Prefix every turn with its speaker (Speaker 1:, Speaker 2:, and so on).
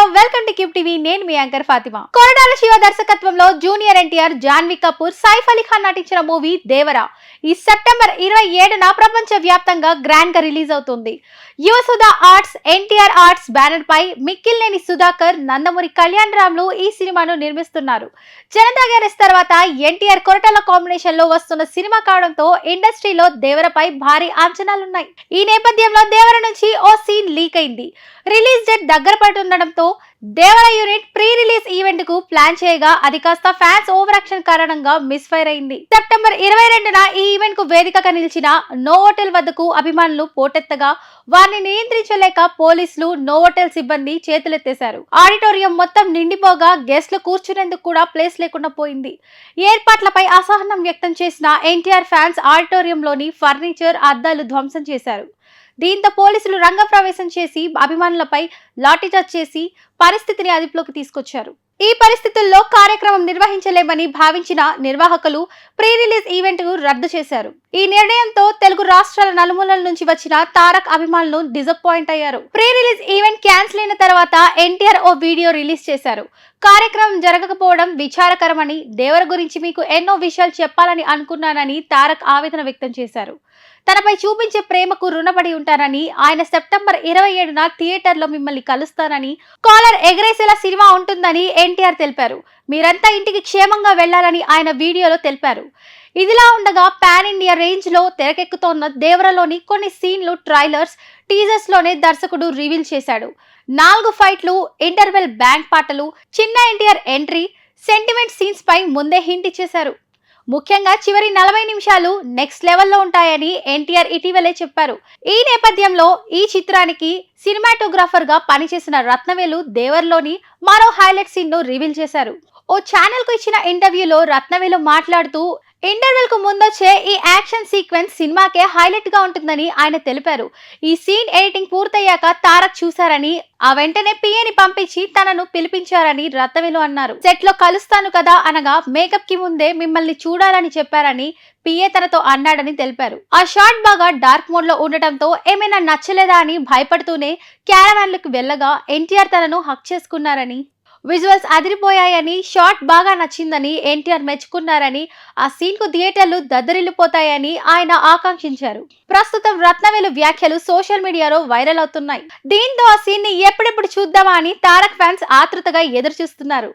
Speaker 1: Hello welcome to Kip TV. నేను మీ anchor Fatima. Koratala Siva దర్శకత్వంలో జూనియర్ ఎన్టీఆర్ జాన్వీ కపూర్ సైఫ్ అలీ ఖాన్ నటించిన మూవీ దేవరా. ఈ సెప్టెంబర్ ఇరవై ఏడున ప్రపంచ వ్యాప్తంగా గ్రాండ్గా రిలీజ్ అవుతుంది. Yuvasudha arts NTR arts banner పై మిక్కిల్నేని సుధాకర్ నందమూరి కళ్యాణ్ రామ్లు ఈ సినిమాను నిర్మిస్తున్నారు. జనతా గ్యారేజ్ తర్వాత ఎన్టీఆర్ కొరటాల కాంబినేషన్లో వస్తున్న సినిమా కావడంతో ఇండస్ట్రీలో దేవరపై భారీ అంచనాలున్నాయి. ఈ నేపథ్యంలో దేవర నుంచి ఓ సీన్ లీక్ అయింది. రిలీజ్ డేట్ దగ్గర పడుతుండటంతో దేవర యూనిట్ ప్రీ రిలీజ్ ఈవెంట్కు ప్లాన్ చేయగా అది కాస్త ఫ్యాన్స్ ఓవర్ యాక్షన్ కారణంగా మిస్ ఫైర్ అయింది. సెప్టెంబర్ ఇరవై రెండున ఈ ఈవెంట్కు వేదికగా నిలిచిన నోవోటెల్ వద్దకు అభిమానులు పోటెత్తగా వారిని నియంత్రించలేక పోలీసులు నోవోటెల్ సిబ్బంది చేతులెత్తేశారు. ఆడిటోరియం మొత్తం నిండిపోగా గెస్ట్లు కూర్చునేందుకు కూడా ప్లేస్ లేకుండా పోయింది. ఏర్పాట్లపై అసహనం వ్యక్తం చేసిన ఎన్టీఆర్ ఫ్యాన్స్ ఆడిటోరియంలోని ఫర్నిచర్ అద్దాలు ధ్వంసం చేశారు. దీంతో పోలీసులు రంగప్రవేశం చేసి అభిమానులపై లాఠీచార్జ్ చేసి పరిస్థితిని అదుపులోకి తీసుకొచ్చారు. ఈ పరిస్థితుల్లో కార్యక్రమం నిర్వహించలేమని భావించిన నిర్వాహకులు ప్రీ రిలీజ్ ఈవెంట్కు రద్దు చేశారు. ఈ నిర్ణయంతో తెలుగు రాష్ట్రాల నలుమూలల నుంచి వచ్చిన తారక్ అభిమానులు డిసప్పాయింట్ అయ్యారు. ప్రీ రిలీజ్ ఈవెంట్ క్యాన్సిల్ అయిన తర్వాత ఎన్టీఆర్ ఓ వీడియో రిలీజ్ చేశారు. కార్యక్రమం జరగకపోవడం విచారకరమని దేవర గురించి మీకు ఎన్నో విషయాలు చెప్పాలని అనుకున్నానని తారక్ ఆవేదన వ్యక్తం చేశారు. తనపై చూపించే ప్రేమకు రుణపడి ఉంటానని ఆయన సెప్టెంబర్ ఇరవై ఏడున థియేటర్లో మిమ్మల్ని కలుస్తానని కాలర్ ఎగరేసేలా సినిమా ఉంటుందని ఎన్టీఆర్ తెలిపారు. మీరంతా ఇంటికి క్షేమంగా వెళ్ళాలని ఆయన వీడియోలో తెలిపారు. ఇదిలా ఉండగా పాన్ ఇండియా రేంజ్లో తెరకెక్కుతోన్న దేవరలోని కొన్ని సీన్లు ట్రైలర్స్ టీజర్స్లోనే దర్శకుడు రివీల్ చేశాడు. నాలుగు ఫైట్లు ఇంటర్వెల్ బ్యాంక్ పాటలు చిన్న ఎన్టీఆర్ ఎంట్రీ సెంటిమెంట్ సీన్స్ పై ముందే హింట్ ఇచ్చేశారు. ముఖ్యంగా చివరి నలభై నిమిషాలు నెక్స్ట్ లెవెల్లో ఉంటాయని ఎన్టీఆర్ ఇటీవలే చెప్పారు. ఈ నేపథ్యంలో ఈ చిత్రానికి సినిమాటోగ్రాఫర్గా పనిచేసిన రత్నవేలు దేవర్లోని మరో హైలైట్ సీన్ను రివీల్ చేశారు. ఓ ఛానల్కు ఇచ్చిన ఇంటర్వ్యూలో రత్నవేలు మాట్లాడుతూ ఇంటర్వెల్కు ముందొచ్చే ఈ యాక్షన్ సీక్వెన్స్ సినిమాకే హైలైట్గా ఉంటుందని ఆయన తెలిపారు. ఈ సీన్ ఎడిటింగ్ పూర్తయ్యాక తారక్ చూశారని ఆ వెంటనే పిఏని పంపించి తనను పిలిపించారని రత్నవేలు అన్నారు. సెట్లో కలుస్తాను కదా అనగా మేకప్కి ముందే మిమ్మల్ని చూడాలని చెప్పారని పిఏ తనతో అన్నాడని తెలిపారు. ఆ షాట్ బాగా డార్క్ మోడ్లో ఉండటంతో ఏమైనా నచ్చలేదా అని భయపడుతూనే క్యారవాన్లకు వెళ్ళగా ఎన్టీఆర్ తనను హక్ చేసుకున్నారని విజువల్స్ అదిరిపోయాయని షాట్ బాగా నచ్చిందని ఎన్టీఆర్ మెచ్చుకున్నారని ఆ సీన్కు థియేటర్లు దద్దరిల్లిపోతాయని ఆయన ఆకాంక్షించారు. ప్రస్తుతం రత్నవేలు వ్యాఖ్యలు సోషల్ మీడియాలో వైరల్ అవుతున్నాయి. దీంతో ఆ సీన్ని ఎప్పుడెప్పుడు చూద్దామా అని తారక్ ఫ్యాన్స్ ఆతృతగా ఎదురు చూస్తున్నారు